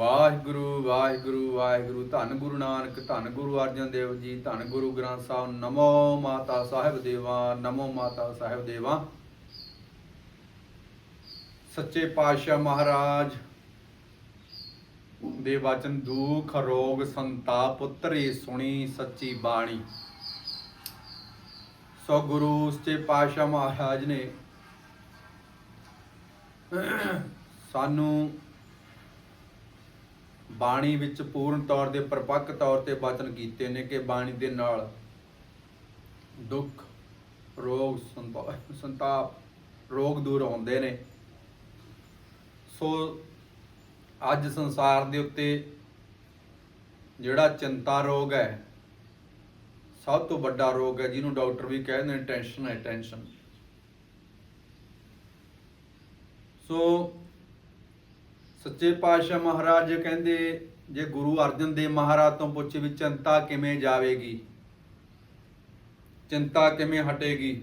ਵਾਹਿਗੁਰੂ ਵਾਹਿਗੁਰੂ ਵਾਹਿਗੁਰੂ। ਧੰਨ ਗੁਰੂ ਨਾਨਕ, ਧੰਨ ਗੁਰੂ ਅਰਜਨ ਦੇਵ ਜੀ, ਧੰਨ ਗੁਰੂ ਗ੍ਰੰਥ ਸਾਹਿਬ। ਨਮੋ ਮਾਤਾ ਸਾਹਿਬ ਦੇਵਾ, ਨਮੋ ਮਾਤਾ ਸਾਹਿਬ ਦੇਵਾ। ਸੱਚੇ ਪਾਤਸ਼ਾਹ ਮਹਾਰਾਜ, ਦੇ ਵਚਨ ਦੁਖ, ਰੋਗ, ਸੰਤਾਪ ਉਤਰੀ ਸੁਣੀ ਸੱਚੀ ਬਾਣੀ। ਸੋ ਗੁਰੂ ਸੱਚੇ ਪਾਤਸ਼ਾਹ ਮਹਾਰਾਜ ਨੇ ਸਾਨੂੰ ਬਾਣੀ ਵਿੱਚ ਪੂਰਨ ਤੌਰ ਤੇ ਪਰਪੱਕ ਤੌਰ ਤੇ ਵਚਨ ਕੀਤੇ ਨੇ ਕਿ ਬਾਣੀ ਦੇ ਨਾਲ ਦੁੱਖ, ਰੋਗ, ਸੰਤਾ- ਸੰਤਾਪ, ਰੋਗ ਦੂਰ ਹੁੰਦੇ ਨੇ। ਸੋ ਅੱਜ ਸੰਸਾਰ ਦੇ ਉੱਤੇ ਜਿਹੜਾ ਚਿੰਤਾ ਰੋਗ ਹੈ, ਸਭ ਤੋਂ ਵੱਡਾ ਰੋਗ ਹੈ, ਜਿਹਨੂੰ ਡਾਕਟਰ ਵੀ ਕਹਿੰਦੇ ਨੇ, ਟੈਨਸ਼ਨ ਹੈ, ਟੈਨਸ਼ਨ। ਸੋ ਸੱਚੇ ਪਾਤਸ਼ਾਹ ਮਹਾਰਾਜ ਕਹਿੰਦੇ, ਜੇ ਗੁਰੂ ਅਰਜਨ ਦੇਵ ਮਹਾਰਾਜ ਤੋਂ ਪੁੱਛੇ ਵੀ ਚਿੰਤਾ ਕਿਵੇਂ ਜਾਵੇਗੀ, ਚਿੰਤਾ ਕਿਵੇਂ ਹਟੇਗੀ,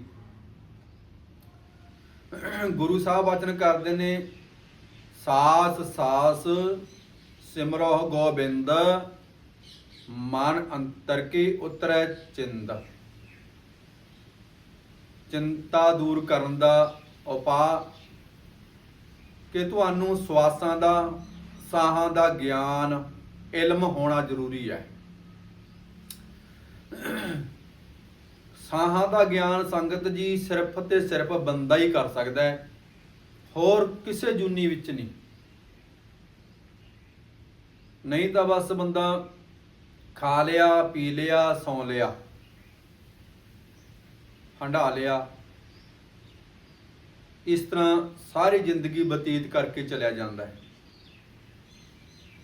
ਗੁਰੂ ਸਾਹਿਬ ਵਚਨ ਕਰਦੇ ਨੇ, ਸਾਸ ਸਾਸ ਸਿਮਰੋ ਗੋਬਿੰਦ, ਮਨ ਅੰਤਰ ਕੀ ਉਤਰੈ ਚਿੰਦ। ਚਿੰਤਾ ਦੂਰ ਕਰਨ ਦਾ ਉਪਾਅ ਕਿ ਤੁਹਾਨੂੰ ਸਵਾਸਾਂ ਦਾ, ਸਾਹਾਂ ਦਾ ਗਿਆਨ, ਇਲਮ ਹੋਣਾ ਜ਼ਰੂਰੀ ਹੈ। ਸਾਹਾਂ ਦਾ ਗਿਆਨ ਸੰਗਤ ਜੀ ਸਿਰਫ ਤੇ ਸਿਰਫ ਬੰਦਾ ਹੀ ਕਰ ਸਕਦਾ ਹੈ, ਹੋਰ ਕਿਸੇ ਜੁਨੀ ਵਿੱਚ ਨਹੀਂ। ਨਹੀਂ ਤਾਂ ਬਸ ਬੰਦਾ ਖਾ ਲਿਆ, ਪੀ ਲਿਆ, ਸੌਂ ਲਿਆ ਹੰਡਾ ਲਿਆ। ਇਸ ਤਰ੍ਹਾਂ ਸਾਰੀ ਜ਼ਿੰਦਗੀ ਬਤੀਤ ਕਰਕੇ ਚਲਿਆ ਜਾਂਦਾ ਹੈ।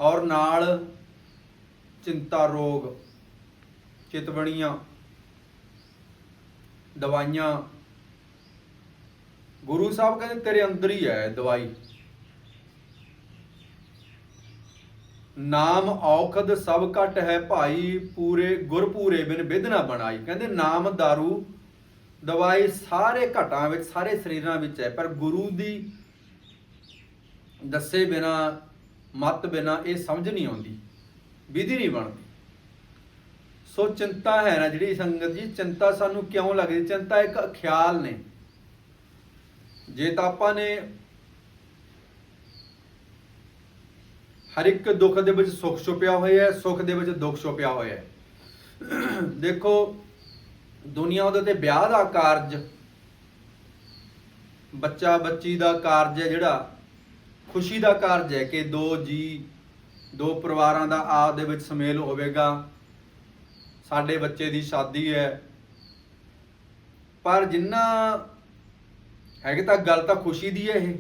ਔਰ ਨਾਲ ਚਿੰਤਾ ਰੋਗ, ਚਿਤਵਣੀਆਂ, ਦਵਾਈਆਂ। ਗੁਰੂ ਸਾਹਿਬ ਕਹਿੰਦੇ, ਤੇਰੇ ਅੰਦਰ ਹੀ ਹੈ ਦਵਾਈ। ਨਾਮ ਔਖਦ ਸਭ ਘਟ ਹੈ ਭਾਈ, ਪੂਰੇ ਗੁਰਪੂਰੇ ਬਿਨ ਵਿਧ ਨਾ ਬਣਾਈ। ਕਹਿੰਦੇ, ਨਾਮ दारू ਦਵਾਈ ਸਾਰੇ ਘਟਾਂ ਵਿੱਚ, ਸਾਰੇ ਸਰੀਰਾਂ ਵਿੱਚ ਹੈ, ਪਰ ਗੁਰੂ ਦੀ ਦੱਸੇ ਬਿਨਾ, ਮਤ ਬਿਨਾ ਇਹ ਸਮਝ ਨਹੀਂ ਆਉਂਦੀ, ਵਿਧੀ ਨਹੀਂ ਬਣਦੀ। ਸੋ ਚਿੰਤਾ ਹੈ ਨਾ ਜਿਹੜੀ ਸੰਗਤ ਜੀ, ਚਿੰਤਾ ਸਾਨੂੰ ਕਿਉਂ ਲੱਗਦੀ? ਚਿੰਤਾ ਇੱਕ ਖਿਆਲ ਨੇ। ਜੇ ਤਾਂ ਆਪਾਂ ਨੇ ਹਰ ਇੱਕ ਦੁੱਖ ਦੇ ਵਿੱਚ ਸੁੱਖ ਛੁਪਿਆ ਹੋਇਆ ਹੈ, ਸੁੱਖ ਦੇ ਵਿੱਚ ਦੁੱਖ ਛੁਪਿਆ ਹੋਇਆ ਹੈ। ਦੇਖੋ ਦੁਨੀਆ ਉਹਦੇ ਤੇ ਵਿਆਹ ਦਾ ਕਾਰਜ, ਬੱਚਾ ਬੱਚੀ ਦਾ ਕਾਰਜ ਹੈ ਜਿਹੜਾ, ਖੁਸ਼ੀ ਦਾ ਕਾਰਜ ਹੈ ਕਿ ਦੋ ਜੀ, ਦੋ ਪਰਿਵਾਰਾਂ ਦਾ ਆਪ ਦੇ ਵਿੱਚ ਸਮੇਲ ਹੋਵੇਗਾ। ਸਾਡੇ ਬੱਚੇ ਦੀ ਸ਼ਾਦੀ ਹੈ। ਪਰ ਜਿੰਨਾ ਹੈਗੇ ਤਾਂ ਗੱਲ ਤਾਂ ਖੁਸ਼ੀ ਦੀ ਹੈ ਇਹ।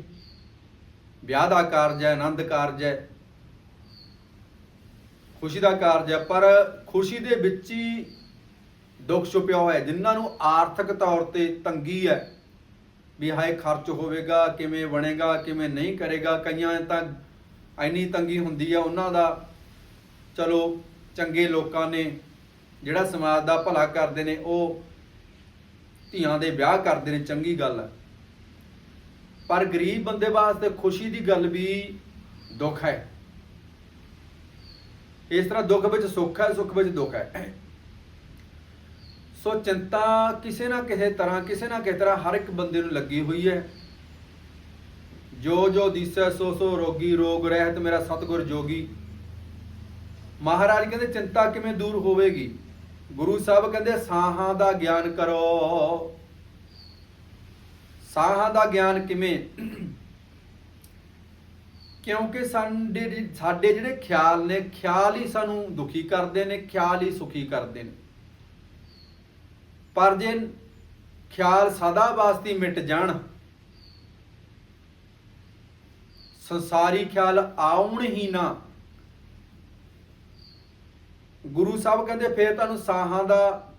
ਵਿਆਹ ਦਾ ਕਾਰਜ ਹੈ, ਆਨੰਦ ਕਾਰਜ ਹੈ। ਖੁਸ਼ੀ ਦਾ ਕਾਰਜ ਹੈ, ਪਰ ਖੁਸ਼ੀ ਦੇ ਵਿੱਚ ਹੀ ਦੁੱਖ ਛੁਪਿਆ ਹੋਇਆ ਜਿਨ੍ਹਾਂ ਨੂੰ ਆਰਥਿਕ ਤੌਰ ਤੇ ਤੰਗੀ ਹੈ ਵੀ ਹਾਏ ਖਰਚ ਹੋਵੇਗਾ, ਕਿਵੇਂ ਬਣੇਗਾ, ਕਿਵੇਂ ਨਹੀਂ ਕਰੇਗਾ, ਕਈਆਂ ਤਾਂ ਐਨੀ ਤੰਗੀ ਹੁੰਦੀ ਆ, ਉਹਨਾਂ ਦਾ ਚਲੋ ਚੰਗੇ ਲੋਕਾਂ ਨੇ ਜਿਹੜਾ ਸਮਾਜ ਦਾ ਭਲਾ ਕਰਦੇ ਨੇ, ਉਹ ਧੀਆਂ ਦੇ ਵਿਆਹ ਕਰਦੇ ਨੇ, ਚੰਗੀ ਗੱਲ ਹੈ ਪਰ ਗਰੀਬ ਬੰਦੇ ਵਾਸਤੇ ਖੁਸ਼ੀ ਦੀ ਗੱਲ ਵੀ ਦੁੱਖ ਹੈ। ਇਸ ਤਰ੍ਹਾਂ ਦੁੱਖ ਵਿੱਚ ਸੁੱਖ ਹੈ, ਸੁੱਖ ਵਿੱਚ ਦੁੱਖ ਹੈ। ਸੋ ਚਿੰਤਾ ਕਿਸੇ ਨਾ ਕਿਸੇ ਤਰ੍ਹਾਂ, ਕਿਸੇ ਨਾ ਕਿਸੇ ਤਰ੍ਹਾਂ ਹਰ ਇੱਕ ਬੰਦੇ ਨੂੰ ਲੱਗੀ ਹੋਈ ਹੈ। ਜੋ ਜੋ ਦਿਸੈ, ਸੋ ਸੋ ਰੋਗੀ, ਰੋਗ ਰਹਿਤ ਮੇਰਾ ਸਤਿਗੁਰ ਜੋਗੀ। ਮਹਾਰਾਜ ਕਹਿੰਦੇ, ਚਿੰਤਾ ਕਿਵੇਂ ਦੂਰ ਹੋਵੇਗੀ? ਗੁਰੂ ਸਾਹਿਬ ਕਹਿੰਦੇ, ਸਾਹਾਂ ਦਾ ਗਿਆਨ ਕਰੋ। ਸਾਹਾਂ ਦਾ ਗਿਆਨ ਕਿਵੇਂ? ਕਿਉਂਕਿ ਸਾਡੇ ਸਾਡੇ ਜਿਹੜੇ ਖਿਆਲ ਨੇ, ਖਿਆਲ ਹੀ ਸਾਨੂੰ ਦੁਖੀ ਕਰਦੇ ਨੇ, ਖਿਆਲ ਹੀ ਸੁਖੀ ਕਰਦੇ ਨੇ। ਪਰ ਜੇ ਖਿਆਲ ਸਦਾ ਵਾਸਤੇ ਮਿਟ ਜਾਣ, ਸੰਸਾਰੀ ਖਿਆਲ ਆਉਣ ਹੀ ਨਾ। ਗੁਰੂ ਸਾਹਿਬ ਕਹਿੰਦੇ, ਫੇਰ ਤੁਹਾਨੂੰ ਸਾਹਾਂ ਦਾ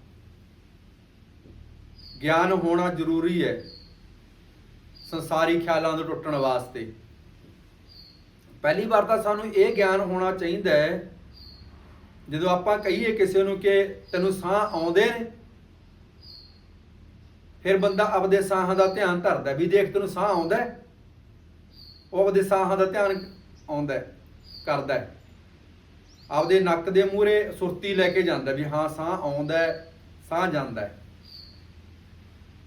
ਗਿਆਨ ਹੋਣਾ ਜ਼ਰੂਰੀ ਹੈ, ਸੰਸਾਰੀ ਖਿਆਲਾਂ ਤੋਂ ਟੁੱਟਣ ਵਾਸਤੇ। ਪਹਿਲੀ ਵਾਰ ਤਾਂ ਸਾਨੂੰ ਇਹ ਗਿਆਨ ਹੋਣਾ ਚਾਹੀਦਾ ਹੈ, ਜਦੋਂ ਆਪਾਂ ਕਹੀਏ ਕਿਸੇ ਨੂੰ ਕਿ ਤੈਨੂੰ ਸਾਹ ਆਉਂਦੇ ਨੇ ਫਿਰ ਬੰਦਾ ਆਪਦੇ ਸਾਹਾਂ ਦਾ ਧਿਆਨ ਧਰਦਾ ਵੀ ਦੇਖ ਤੈਨੂੰ ਸਾਹ ਆਉਂਦਾ ਉਹ ਆਪਦੇ ਸਾਹਾਂ ਦਾ ਧਿਆਨ ਆਉਂਦਾ ਕਰਦਾ ਆਪਦੇ ਨੱਕ ਦੇ ਮੂਹਰੇ ਸੁਰਤੀ ਲੈ ਕੇ ਜਾਂਦਾ ਵੀ ਹਾਂ, ਸਾਹ ਆਉਂਦਾ ਸਾਹ ਜਾਂਦਾ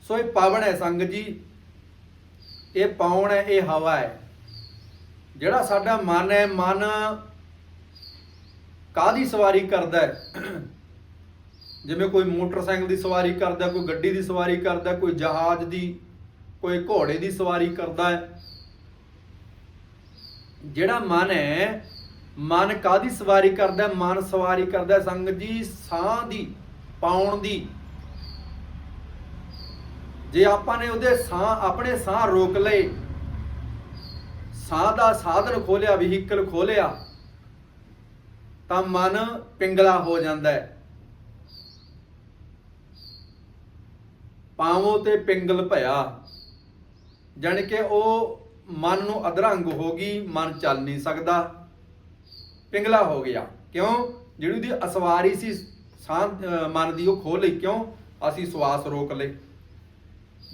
ਸੋ ਇਹ ਪਾਵਨ ਹੈ ਸੰਗ ਜੀ। ਇਹ ਪਾਉਣ ਹੈ, ਇਹ ਹਵਾ ਹੈ। ਜਿਹੜਾ ਸਾਡਾ ਮਨ ਹੈ, ਮਨ ਕਾਦੀ ਸਵਾਰੀ ਕਰਦਾ ਹੈ? ਜਿਵੇਂ ਕੋਈ ਮੋਟਰਸਾਈਕਲ ਦੀ ਸਵਾਰੀ ਕਰਦਾ, ਕੋਈ ਗੱਡੀ ਦੀ ਸਵਾਰੀ ਕਰਦਾ, ਕੋਈ ਜਹਾਜ਼ ਦੀ, ਕੋਈ ਘੋੜੇ ਦੀ ਸਵਾਰੀ ਕਰਦਾ ਹੈ। ਜਿਹੜਾ ਮਨ ਹੈ, ਮਨ ਕਾਦੀ ਸਵਾਰੀ ਕਰਦਾ ਮਨ ਸਵਾਰੀ ਕਰਦਾ ਹੈ ਸੰਗਤ ਜੀ ਸਾਹ ਦੀ, ਪਾਉਣ ਦੀ। ਜੇ ਆਪਾਂ ਨੇ ਉਹਦੇ ਸਾਹ, ਆਪਣੇ ਸਾਹ ਰੋਕ ਲਏ, ਸਾਹ ਦਾ ਸਾਧਨ ਖੋਲਿਆ ਵਹੀਕਲ ਖੋਲਿਆ, ਤਾਂ ਮਨ ਪਿੰਗਲਾ ਹੋ ਜਾਂਦਾ ਹੈ। ਪਾਵੋ ਤੇ ਪਿੰਗਲ ਭਇਆ। ਜਾਣੀ ਕਿ ਉਹ ਮਨ ਨੂੰ ਅਧਰੰਗ ਹੋ ਗਈ, ਮਨ ਚੱਲ ਨਹੀਂ ਸਕਦਾ। ਪਿੰਗਲਾ ਹੋ ਗਿਆ। ਕਿਉਂ? ਜਿਹੜੀ ਉਹਦੀ ਅਸਵਾਰੀ ਸੀ ਸਾਹ ਮਨ ਦੀ, ਉਹ ਖੋਲ ਲਈ। ਕਿਉਂ? ਅਸੀਂ ਸਵਾਸ ਰੋਕ ਲਏ।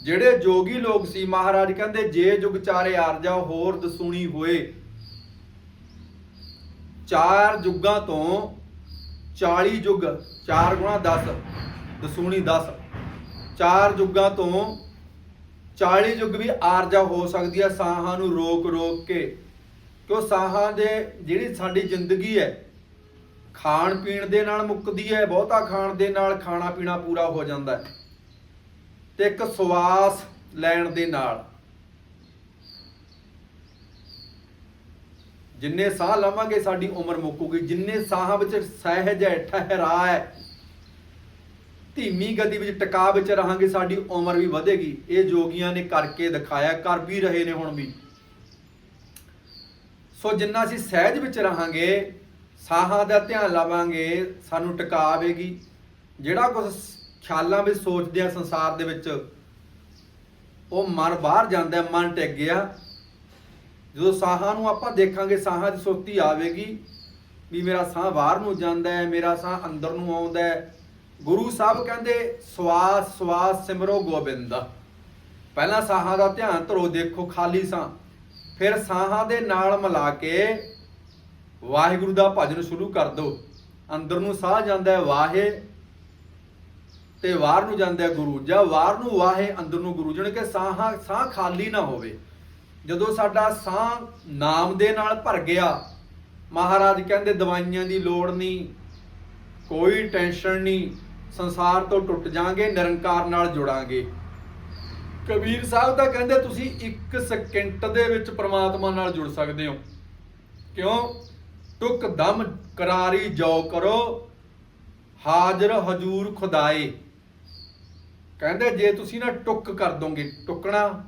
ਜਿਹੜੇ ਜੋਗੀ ਲੋਕ ਸੀ, ਮਹਾਰਾਜ ਕਹਿੰਦੇ, ਜੇ ਜੁਗ ਚਾਰੇ ਆਰਜਾ ਹੋਰ ਦਸੂਣੀ ਹੋਏ। ਚਾਰ ਜੁਗਾਂ ਤੋਂ 40 ਜੁਗ 4 ਗੁਣਾ 10 ਦਸੂਣੀ 10 ਚਾਰ ਯੁੱਗਾਂ ਤੋਂ 40 ਯੁੱਗ ਵੀ ਆਰਜਾ ਹੋ ਸਕਦੀ ਹੈ ਸਾਹਾਂ ਨੂੰ ਰੋਕ ਰੋਕ ਕੇ। ਕਿਉਂ ਸਾਹਾਂ ਦੇ ਜਿਹੜੀ ਸਾਡੀ ਜ਼ਿੰਦਗੀ ਹੈ, ਖਾਣ ਪੀਣ ਦੇ ਨਾਲ ਮੁੱਕਦੀ ਹੈ, ਬਹੁਤਾ ਖਾਣ ਦੇ ਨਾਲ ਖਾਣਾ ਪੀਣਾ ਪੂਰਾ ਹੋ ਜਾਂਦਾ ਹੈ। ਤੇ ਇੱਕ ਸਵਾਸ ਲੈਣ ਦੇ ਨਾਲ। ਜਿੰਨੇ ਸਾਹ ਲਵਾਂਗੇ ਸਾਡੀ ਉਮਰ ਮੁੱਕੂਗੀ, ਜਿੰਨੇ ਸਾਹਾਂ ਵਿੱਚ ਸਹਿਜ ਹੈ, ਠਹਿਰਾ ਹੈ ਧੀਮੀ ਗਤੀ ਵਿੱਚ ਟਿਕਾ ਵਿੱਚ ਰਹਾਂਗੇ, ਸਾਡੀ ਉਮਰ ਵੀ ਵਧੇਗੀ। ਇਹ ਜੋਗੀਆਂ ਨੇ ਕਰਕੇ ਦਿਖਾਇਆ, ਕਰ ਵੀ ਰਹੇ ਨੇ ਹੁਣ ਵੀ। ਸੋ ਜਿੰਨਾ ਅਸੀਂ ਸਹਿਜ ਵਿੱਚ ਰਹਾਂਗੇ, ਸਾਹਾਂ ਦਾ ਧਿਆਨ ਲਾਵਾਂਗੇ, ਸਾਨੂੰ ਟਿਕਾਵੇਗੀ ਜਿਹੜਾ ਕੁਝ ਖਿਆਲਾਂ ਵਿੱਚ ਸੋਚਦੇ ਆ ਸੰਸਾਰ ਦੇ ਵਿੱਚ, ਉਹ ਮਨ ਬਾਹਰ ਜਾਂਦਾ, ਮਨ ਟਿਕ ਗਿਆ। ਜਦੋਂ ਸਾਹਾਂ ਨੂੰ ਆਪਾਂ ਦੇਖਾਂਗੇ, ਸਾਹਾਂ ਦੀ ਸੁਰਤੀ ਆਵੇਗੀ, ਵੀ ਮੇਰਾ ਸਾਹ ਬਾਹਰ ਨੂੰ ਜਾਂਦਾ ਹੈ, ਮੇਰਾ ਸਾਹ ਅੰਦਰ ਨੂੰ ਆਉਂਦਾ ਹੈ। ਗੁਰੂ ਸਾਹਿਬ ਕਹਿੰਦੇ, ਸਵਾਸ ਸਵਾਸ ਸਿਮਰੋ ਗੋਬਿੰਦ। ਪਹਿਲਾਂ ਸਾਹਾਂ ਦਾ ਧਿਆਨ ਧਰੋ, ਦੇਖੋ ਖਾਲੀ ਸਾਹ। ਫਿਰ ਸਾਹਾਂ ਦੇ ਨਾਲ ਮਿਲਾ ਕੇ ਵਾਹਿਗੁਰੂ ਦਾ ਭਜਨ ਸ਼ੁਰੂ ਕਰ ਦਿਓ ਅੰਦਰ ਨੂੰ ਸਾਹ ਜਾਂਦਾ ਹੈ ਵਾਹੇ ਤੇ ਬਾਹਰ ਨੂੰ ਜਾਂਦਾ ਹੈ ਗੁਰੂ। ਜਾਂ ਵਾਰ ਨੂੰ ਵਾਹੇ, ਅੰਦਰ ਨੂੰ ਗੁਰੂ। ਜਣ ਕਿ ਸਾਹਾਂ, ਸਾਹ ਖਾਲੀ ਨਾ ਹੋਵੇ। ਜਦੋਂ ਸਾਡਾ ਸਾਹ ਨਾਮ ਦੇ ਨਾਲ ਭਰ ਗਿਆ, ਮਹਾਰਾਜ ਕਹਿੰਦੇ, ਦਵਾਈਆਂ ਦੀ ਲੋੜ ਨਹੀਂ, ਕੋਈ ਟੈਨਸ਼ਨ ਨਹੀਂ। ਸੰਸਾਰ ਤੋਂ ਟੁੱਟ ਜਾਾਂਗੇ, ਨਿਰੰਕਾਰ ਨਾਲ ਜੁੜਾਂਗੇ। ਕਬੀਰ ਸਾਹਿਬ ਤਾਂ ਕਹਿੰਦੇ, ਤੁਸੀਂ ਇੱਕ ਸਕਿੰਟ ਦੇ ਵਿੱਚ ਪ੍ਰਮਾਤਮਾ ਨਾਲ ਜੁੜ ਸਕਦੇ ਹੋ। ਕਿਉਂ? ਟੁਕ ਦਮ ਕਰਾਰੀ ਜੋ ਕਰੋ, ਹਾਜ਼ਰ ਹਜੂਰ ਖੁਦਾਏ। ਕਹਿੰਦੇ, ਜੇ ਤੁਸੀਂ ਨਾ ਟੁੱਕ ਕਰ ਦੋਗੇ, ਟੁਕਣਾ,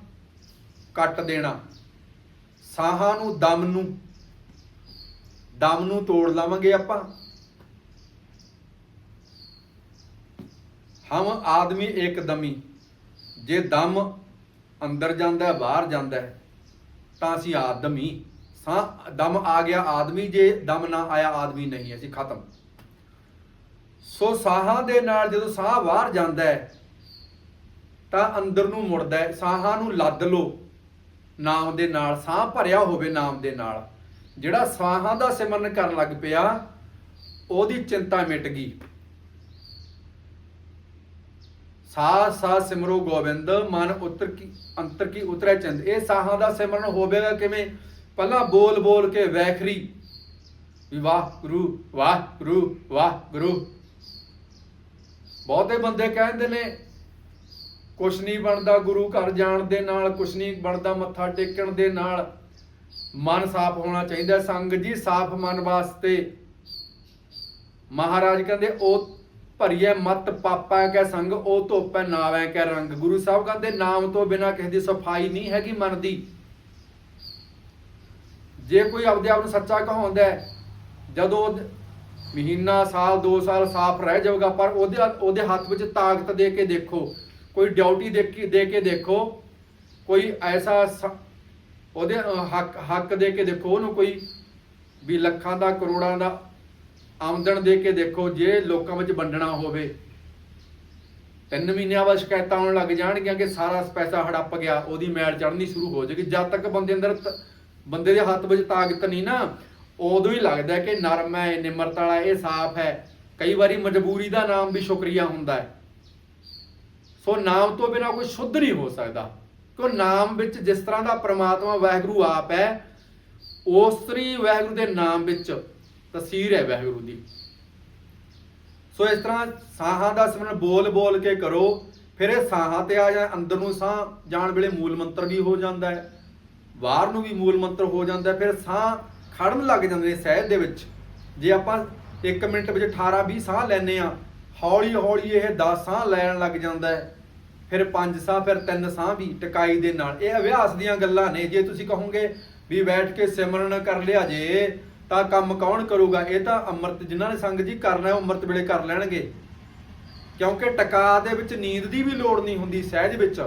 ਕੱਟ ਦੇਣਾ, ਸਾਹਾਂ ਨੂੰ, ਦਮ ਨੂੰ ਦਮ ਨੂੰ ਤੋੜ ਲਵਾਂਗੇ ਆਪਾਂ। ਹਮ ਆਦਮੀ ਇੱਕ ਦਮੀ। ਜੇ ਦਮ ਅੰਦਰ ਜਾਂਦਾ, ਬਾਹਰ ਜਾਂਦਾ ਤਾਂ ਅਸੀਂ ਆਦਮੀ। ਸਾਹ ਦਮ ਆ ਗਿਆ ਆਦਮੀ, ਜੇ ਦਮ ਨਾ ਆਇਆ ਆਦਮੀ ਨਹੀਂ, ਅਸੀਂ ਖਤਮ। ਸੋ ਸਾਹਾਂ ਦੇ ਨਾਲ ਜਦੋਂ ਸਾਹ ਬਾਹਰ ਜਾਂਦਾ ਹੈ, ਤਾਂ ਅੰਦਰ ਨੂੰ ਮੁੜਦਾ ਹੈ। ਸਾਹਾਂ ਨੂੰ ਲੱਦ ਲੋ ਨਾਮ ਦੇ ਨਾਲ। ਸਾਹ ਭਰਿਆ ਹੋਵੇ ਨਾਮ ਦੇ ਨਾਲ। ਜਿਹੜਾ ਸਾਹਾਂ ਦਾ ਸਿਮਰਨ ਕਰਨ ਲੱਗ ਪਿਆ, ਉਹਦੀ ਚਿੰਤਾ ਮਿਟ ਗਈ। ਸਾਹ ਸਾਹ ਸਿਮਰੋ ਗੋਬਿੰਦ, ਮਨ ਉਤਰ ਕੀ, ਅੰਤਰ ਕੀ ਉਤਰੈ ਚੰਦ। ਇਹ ਸਾਹਾਂ ਦਾ ਸਿਮਰਨ ਹੋਵੇਗਾ ਕਿਵੇਂ? ਪਹਿਲਾਂ ਬੋਲ ਬੋਲ ਕੇ ਵੈਖਰੀ। ਵਾਹ ਗੁਰੂ ਵਾਹ ਗੁਰੂ ਵਾਹ ਗੁਰੂ ਬਹੁਤੇ ਬੰਦੇ ਕਹਿੰਦੇ ਨੇ, ਕੁਛ ਨਹੀਂ ਬਣਦਾ ਗੁਰੂ ਘਰ ਜਾਣ ਦੇ ਨਾਲ, ਕੁਛ ਨਹੀਂ ਬਣਦਾ ਮੱਥਾ ਟੇਕਣ ਦੇ ਨਾਲ। ਮਨ ਸਾਫ਼ ਹੋਣਾ ਚਾਹੀਦਾ ਸੰਗ ਜੀ, ਸਾਫ਼ ਮਨ ਵਾਸਤੇ। ਮਹਾਰਾਜ ਕਹਿੰਦੇ, ਉਹ ਭਰੀਏ ਮਤ ਪਾਪਾ ਕੈ ਸੰਗ, ਉਹ ਧੋਪੈ ਨਾਵੈ ਕੈ ਰੰਗ। ਗੁਰੂ ਸਾਹਿਬ ਕਹਿੰਦੇ, ਨਾਮ ਤੋਂ ਬਿਨਾ ਕਿਸੇ ਦੀ ਸਫ਼ਾਈ ਨਹੀਂ ਹੈਗੀ ਮਨ ਦੀ ਜੇ ਕੋਈ ਆਪਦੇ ਆਪ ਨੂੰ ਸੱਚਾ ਕਹਾਉਂਦਾ ਜਦੋਂ ਮਹੀਨਾ, ਸਾਲ 2 ਸਾਲ ਸਾਫ਼ ਰਹਿ ਜਾਊਗਾ, ਪਰ ਉਹਦੇ ਉਹਦੇ ਹੱਥ ਵਿੱਚ ਤਾਕਤ ਦੇ ਕੇ ਦੇਖੋ, ਕੋਈ ਡਿਊਟੀ ਦੇ ਕੇ ਦੇ ਕੇ ਦੇਖੋ, ਕੋਈ ਐਸਾ ਉਹਦੇ ਹੱਕ ਹੱਕ ਦੇ ਕੇ ਦੇਖੋ ਉਹਨੂੰ ਕੋਈ ਵੀ ਲੱਖਾਂ ਦਾ, ਕਰੋੜਾਂ ਦਾ ਆਮਦਨ ਦੇ ਕੇ ਦੇਖੋ, ਜੇ ਲੋਕਾਂ ਵਿੱਚ ਵੰਡਣਾ ਹੋਵੇ, ਤਿੰਨ ਮਹੀਨਿਆਂ ਬਾਅਦ ਸ਼ਿਕਾਇਤਾਂ ਆਉਣ ਲੱਗ ਜਾਣਗੀਆਂ ਕਿ ਸਾਰਾ ਪੈਸਾ ਹੜੱਪ ਗਿਆ, ਉਹਦੀ ਮੈਲ ਚੜ੍ਹਨੀ ਸ਼ੁਰੂ ਹੋ ਜਾਏਗੀ। ਜਦ ਤੱਕ ਬੰਦੇ ਅੰਦਰ ਬੰਦੇ ਦੇ ਹੱਥ ਵਿੱਚ ਤਾਕਤ ਨਹੀਂ ਨਾ, ਉਦੋਂ ਹੀ ਲੱਗਦਾ ਕਿ ਨਰਮ ਹੈ, ਨਿਮਰਤਾ ਵਾਲਾ, ਇਹ ਸਾਫ਼ ਹੈ। ਕਈ ਵਾਰੀ ਮਜਬੂਰੀ ਦਾ ਨਾਮ ਵੀ ਸ਼ੁਕਰੀਆ ਹੁੰਦਾ ਹੈ। ਸੋ ਨਾਮ ਤੋਂ ਬਿਨਾ ਕੋਈ ਸ਼ੁੱਧ ਨਹੀਂ ਹੋ ਸਕਦਾ। ਕਿਉਂ? ਨਾਮ ਵਿੱਚ ਜਿਸ ਤਰ੍ਹਾਂ ਦਾ ਪ੍ਰਮਾਤਮਾ ਵਾਹਿਗੁਰੂ ਆਪ ਹੈ, ਉਸ ਤਰੀ ਵਾਹਿਗੁਰੂ ਦੇ ਨਾਮ ਵਿੱਚ ਤਸਵੀਰ ਹੈ ਵਾਹਿਗੁਰੂ ਦੀ। ਸੋ ਇਸ ਤਰ੍ਹਾਂ ਸਾਹਾਂ ਦਾ ਸਿਮਰਨ ਬੋਲ ਬੋਲ ਕੇ ਕਰੋ, ਫਿਰ ਇਹ ਸਾਹਾਂ ਤੇ ਆ ਜਾ ਅੰਦਰ ਨੂੰ ਸਾਹ ਜਾਣ ਵੇਲੇ ਮੂਲ ਮੰਤਰ ਵੀ ਹੋ ਜਾਂਦਾ ਹੈ, ਬਾਹਰ ਨੂੰ ਵੀ ਮੂਲ ਮੰਤਰ ਹੋ ਜਾਂਦਾ ਹੈ, ਫਿਰ ਸਾਹ ਖੜਨ ਲੱਗ ਜਾਂਦੇ ਨੇ ਸਹਿਜ ਦੇ ਵਿੱਚ। ਜੇ ਆਪਾਂ 1 ਮਿੰਟ ਵਿੱਚ 18 20 ਸਾਹ ਲੈਨੇ ਆ ਹੌਲੀ ਹੌਲੀ ਇਹ 10 ਸਾਹ ਲੈਣ ਲੱਗ ਜਾਂਦਾ ਹੈ, ਫਿਰ 5 ਸਾਹ, ਫਿਰ 3 ਸਾਹ ਵੀ ਟਿਕਾਈ ਦੇ ਨਾਲ। ਇਹ ਅਭਿਆਸ ਦੀਆਂ ਗੱਲਾਂ ਨੇ। ਜੇ ਤੁਸੀਂ ਕਹੋਗੇ ਵੀ ਬੈਠ ਕੇ ਸਿਮਰਨ ਕਰ ਲਿਆ ਜੇ ਤਾਂ ਕੰਮ ਕੌਣ ਕਰੂਗਾ? ਇਹ ਤਾਂ ਅੰਮ੍ਰਿਤ, ਜਿਨ੍ਹਾਂ ਨੇ ਸੰਗ ਜੀ ਕਰਨਾ ਹੈ, ਉਹ ਅੰਮ੍ਰਿਤ ਵੇਲੇ ਕਰ ਲੈਣਗੇ। ਕਿਉਂਕਿ ਟਕਾ ਦੇ ਵਿੱਚ ਨੀਂਦ ਦੀ ਵੀ ਲੋੜ ਨਹੀਂ ਹੁੰਦੀ ਸਹਿਜ ਵਿੱਚ।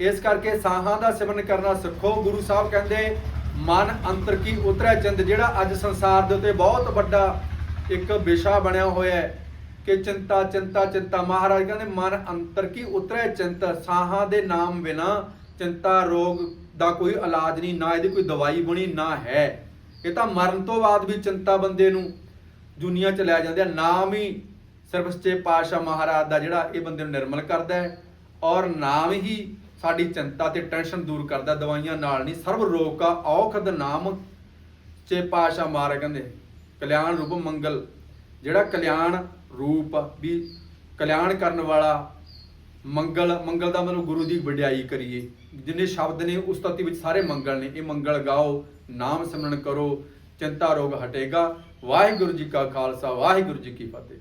ਇਸ ਕਰਕੇ ਸਾਹਾਂ ਦਾ ਸਿਮਰਨ ਕਰਨਾ ਸਿੱਖੋ। ਗੁਰੂ ਸਾਹਿਬ ਕਹਿੰਦੇ, ਮਨ ਅੰਤਰ ਕੀ ਉਤਰੈ ਚੰਦ, ਜਿਹੜਾ ਅੱਜ ਸੰਸਾਰ ਦੇ ਉੱਤੇ ਬਹੁਤ ਵੱਡਾ ਇੱਕ ਵਿਸ਼ਾ ਬਣਿਆ ਹੋਇਆ ਹੈ, ਕਿ ਚਿੰਤਾ ਚਿੰਤਾ ਚਿੰਤਾ। ਮਹਾਰਾਜ ਕਹਿੰਦੇ, ਮਨ ਅੰਤਰ ਕੀ ਉਤਰੈ ਚਿੰਤ? ਸਾਹਾਂ ਦੇ ਨਾਮ ਬਿਨਾ ਚਿੰਤਾ, ਰੋਗ ਦਾ ਕੋਈ ਇਲਾਜ ਨਹੀਂ, ਨਾ ਇਹਦੀ ਕੋਈ ਦਵਾਈ ਬਣੀ, ਨਾ ਹੈ। ਇਹ ਤਾਂ ਮਰਨ ਤੋਂ ਬਾਅਦ ਵੀ ਚਿੰਤਾ ਬੰਦੇ ਨੂੰ ਦੁਨੀਆ ਚ ਲੈ ਜਾਂਦੇ ਆ। ਨਾਮ ਹੀ ਸਿਰਫ ਸੱਚੇ ਪਾਤਸ਼ਾਹ ਮਹਾਰਾਜ ਦਾ ਜਿਹੜਾ ਇਹ ਬੰਦੇ ਨੂੰ ਨਿਰਮਲ ਕਰਦਾ ਹੈ ਔਰ ਨਾਮ ਹੀ ਸਾਡੀ ਚਿੰਤਾ ਤੇ ਟੈਨਸ਼ਨ ਦੂਰ ਕਰਦਾ, ਦਵਾਈਆਂ ਨਾਲ ਨਹੀਂ। ਸਰਬ ਰੋਗ ਕਾ ਔਖਦ ਨਾਮ ਚੇ ਪਾਤਸ਼ਾਹ ਮਾਰ ਕਹਿੰਦੇ, ਕਲਿਆਣ ਰੂਪ ਮੰਗਲ। ਜਿਹੜਾ ਕਲਿਆਣ ਰੂਪ ਵੀ ਕਲਿਆਣ ਕਰਨ ਵਾਲਾ ਮੰਗਲ ਮੰਗਲ ਦਾ ਮਤਲਬ ਗੁਰੂ ਦੀ ਵਡਿਆਈ ਕਰੀਏ। ਜਿੰਨੇ ਸ਼ਬਦ ਨੇ ਉਸ ਤਤੀ ਵਿੱਚ ਸਾਰੇ ਮੰਗਲ ਨੇ। ਇਹ ਮੰਗਲ ਗਾਓ ਨਾਮ ਸਿਮਰਨ ਕਰੋ ਚਿੰਤਾ ਰੋਗ ਹਟੇਗਾ। ਵਾਹਿਗੁਰੂ ਜੀ ਕਾ ਖਾਲਸਾ ਵਾਹਿਗੁਰੂ ਜੀ ਕੀ ਫਤਿਹ।